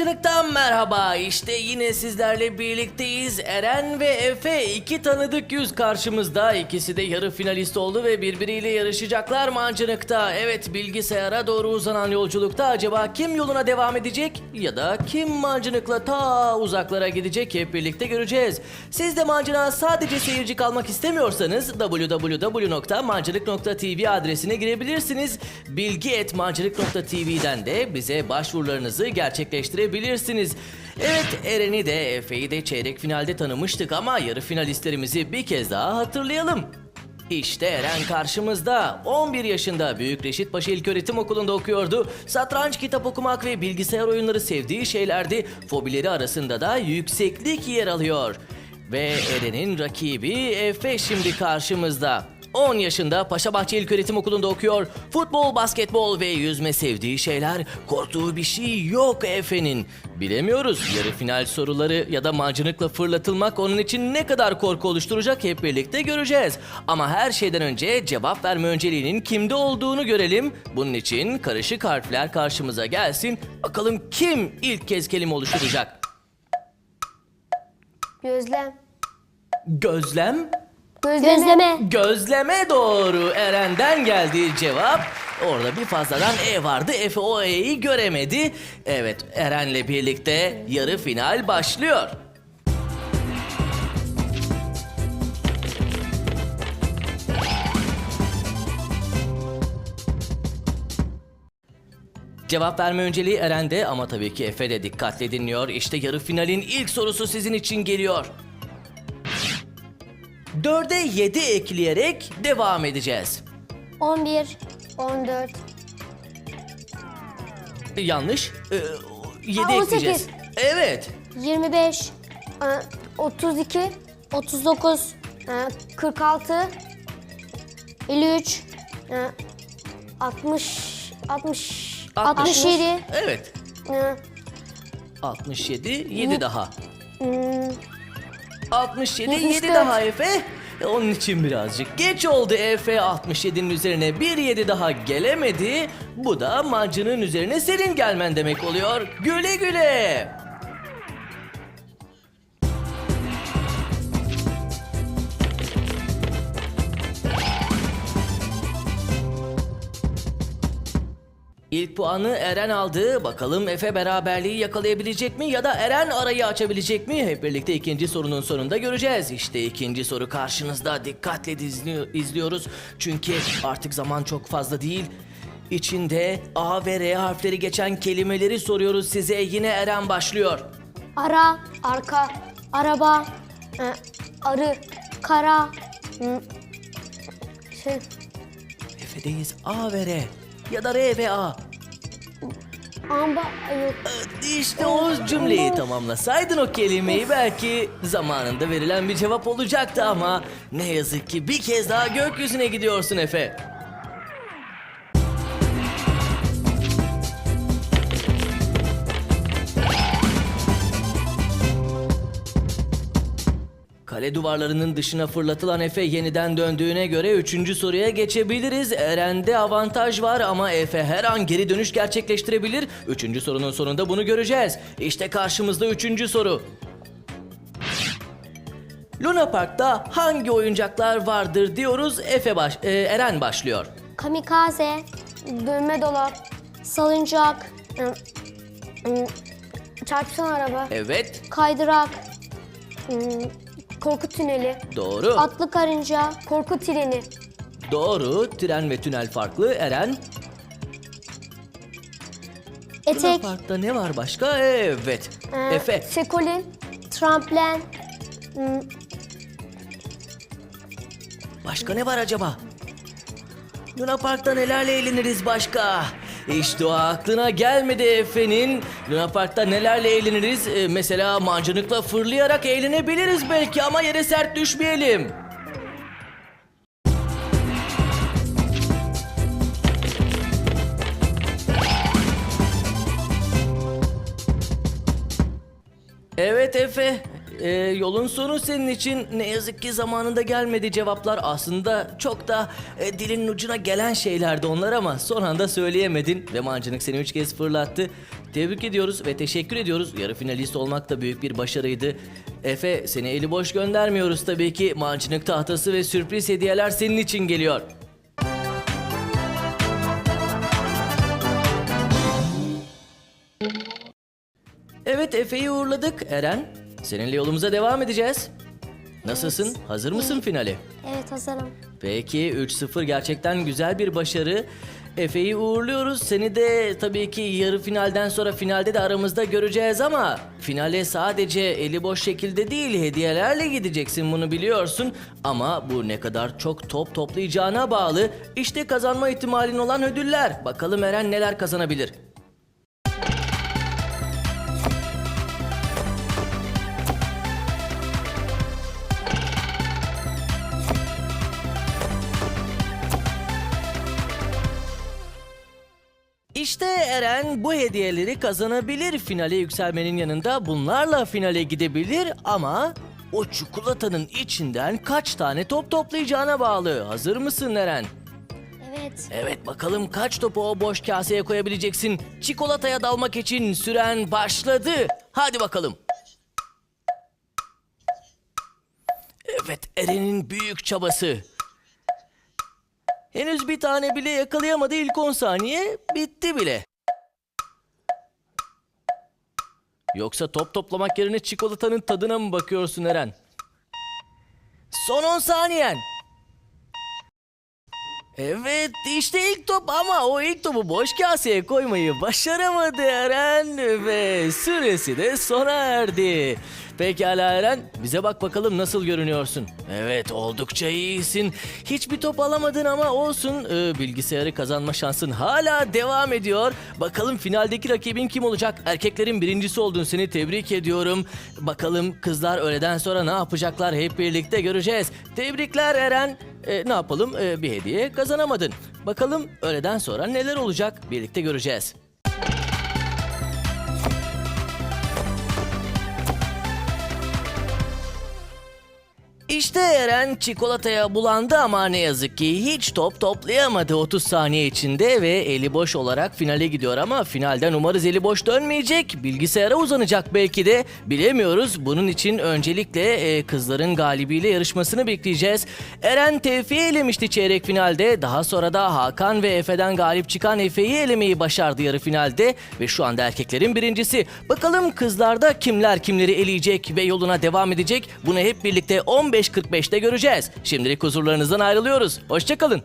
Mancınık'tan merhaba. İşte yine sizlerle birlikteyiz. Eren ve Efe iki tanıdık yüz karşımızda. İkisi de yarı finalist oldu ve birbiriyle yarışacaklar Mancınık'ta. Evet bilgisayara doğru uzanan yolculukta acaba kim yoluna devam edecek ya da kim Mancınık'la ta uzaklara gidecek hep birlikte göreceğiz. Siz de Mancınık'a sadece seyirci kalmak istemiyorsanız www.mancınık.tv adresine girebilirsiniz. bilgi.mancınık.tv'den de bize başvurularınızı gerçekleştirebilirsiniz. Evet Eren'i de Efe'yi de çeyrek finalde tanımıştık ama yarı finalistlerimizi bir kez daha hatırlayalım. İşte Eren karşımızda. 11 yaşında Büyük Reşit Paşa İlköğretim Okulu'nda okuyordu. Satranç, kitap okumak ve bilgisayar oyunları sevdiği şeylerdi. Fobileri arasında da yükseklik yer alıyor. Ve Eren'in rakibi Efe şimdi karşımızda. 10 yaşında Paşabahçe İlköğretim Okulu'nda okuyor. Futbol, basketbol ve yüzme sevdiği şeyler, korktuğu bir şey yok Efe'nin. Bilemiyoruz yarı final soruları ya da mancınıkla fırlatılmak onun için ne kadar korku oluşturacak hep birlikte göreceğiz. Ama her şeyden önce cevap verme önceliğinin kimde olduğunu görelim. Bunun için karışık harfler karşımıza gelsin. Bakalım kim ilk kez kelime oluşturacak? Gözlem. Gözlem? Gözleme. Gözleme. Gözleme doğru. Eren'den geldi cevap. Orada bir fazladan E vardı. Efe o E'yi göremedi. Evet Eren'le birlikte yarı final başlıyor. Cevap verme önceliği Eren'de ama tabii ki Efe de dikkatle dinliyor. İşte yarı finalin ilk sorusu sizin için geliyor. 4'e 7 ekleyerek devam edeceğiz. 11, 14. Yanlış. Ee, 7 Aa, 18. ekleyeceğiz. Evet. 25, e, 32. 39, e, 46. 53, e, 60. 60. 67, Evet. e, 67, 7 daha. hmm, 67, 7 74. daha Efe. E, Onun için birazcık geç oldu Efe 67'nin üzerine bir 7 daha gelemedi. Bu da mancının üzerine senin gelmen demek oluyor. Güle güle. İlk puanı Eren aldı. Bakalım Efe beraberliği yakalayabilecek mi ya da Eren arayı açabilecek mi? Hep birlikte ikinci sorunun sonunda göreceğiz. İşte ikinci soru karşınızda. Dikkatle izli- izliyoruz. Çünkü artık zaman çok fazla değil. İçinde A ve R harfleri geçen kelimeleri soruyoruz size. Yine Eren başlıyor. ara, arka. araba, e, arı. kara, Şey, Efe'deyiz. A ve R. Ya da R ve A. amba. Yok. İşte o cümleyi tamamlasaydın o kelimeyi belki zamanında verilen bir cevap olacaktı ama ne yazık ki bir kez daha gökyüzüne gidiyorsun Efe. Kale duvarlarının dışına fırlatılan Efe yeniden döndüğüne göre 3. soruya geçebiliriz. Eren'de avantaj var ama Efe her an geri dönüş gerçekleştirebilir. 3. sorunun sonunda bunu göreceğiz. İşte karşımızda 3. soru. Luna Park'ta hangi oyuncaklar vardır diyoruz. Efe baş, e, Eren başlıyor. kamikaze, Dönme dolap. salıncak, hmm, Çarpışan araba. Evet, kaydırak, Korku tüneli. doğru. atlı karınca, Korku treni. Doğru. Tren ve tünel farklı. Eren. Etek, Park'ta ne var başka? Evet. e, Efe. Sekolin. tramplen, hmm, Başka ne var acaba? Luna Park'ta nelerle eğleniriz başka? İşte o aklına gelmedi Efe'nin. Luna Park'ta nelerle eğleniriz? Ee, mesela mancınıkla fırlayarak eğlenebiliriz belki ama yere sert düşmeyelim. Evet Efe. E, yolun sonu senin için ne yazık ki zamanında gelmedi cevaplar. Aslında çok da e, dilinin ucuna gelen şeylerdi onlar ama son anda söyleyemedin ve mancınık seni üç kez fırlattı. Tebrik ediyoruz ve teşekkür ediyoruz. Yarı finalist olmak da büyük bir başarıydı. Efe seni eli boş göndermiyoruz tabii ki. Mancınık tahtası ve sürpriz hediyeler senin için geliyor. Evet Efe'yi uğurladık. Eren, seninle yolumuza devam edeceğiz. Nasılsın? Hazır mısın finale? Evet hazırım. Peki 3-0 gerçekten güzel bir başarı. Efe'yi uğurluyoruz. Seni de tabii ki yarı finalden sonra finalde de aramızda göreceğiz ama finale sadece eli boş şekilde değil hediyelerle gideceksin bunu biliyorsun. Ama bu ne kadar çok top toplayacağına bağlı. İşte kazanma ihtimalin olan ödüller. Bakalım Eren neler kazanabilir? İşte Eren bu hediyeleri kazanabilir. Finale yükselmenin yanında bunlarla finale gidebilir ama o çikolatanın içinden kaç tane top toplayacağına bağlı. Hazır mısın Eren? Evet. Evet bakalım kaç topu o boş kaseye koyabileceksin. Çikolataya dalmak için süren başladı. Hadi bakalım. Evet Eren'in büyük çabası. Henüz bir tane bile yakalayamadı ilk 10 saniye. Bitti bile. Yoksa top toplamak yerine çikolatanın tadına mı bakıyorsun Eren? Son 10 saniyen. Evet işte ilk top ama o ilk topu boş kaseye koymayı başaramadı Eren ve süresi de sona erdi. Pekala Eren bize bak bakalım nasıl görünüyorsun. Evet oldukça iyisin. Hiçbir top alamadın ama olsun Ee, bilgisayarı kazanma şansın hala devam ediyor. Bakalım finaldeki rakibin kim olacak? Erkeklerin birincisi oldun seni tebrik ediyorum. Bakalım kızlar öğleden sonra ne yapacaklar hep birlikte göreceğiz. Tebrikler Eren. E, ne yapalım E, bir hediye kazanamadın. Bakalım öğleden sonra neler olacak birlikte göreceğiz. İşte Eren çikolataya bulandı ama ne yazık ki hiç top toplayamadı 30 saniye içinde ve eli boş olarak finale gidiyor ama finalden umarız eli boş dönmeyecek. Bilgisayara uzanacak belki de bilemiyoruz. Bunun için öncelikle e, kızların galibiyle yarışmasını bekleyeceğiz. Eren Tevfik'i elemişti çeyrek finalde. Daha sonra da Hakan ve Efe'den galip çıkan Efe'yi elemeyi başardı yarı finalde ve şu anda erkeklerin birincisi. Bakalım kızlarda kimler kimleri eleyecek ve yoluna devam edecek? Bunu hep birlikte 15.45'te göreceğiz. Şimdilik huzurlarınızdan ayrılıyoruz. Hoşçakalın.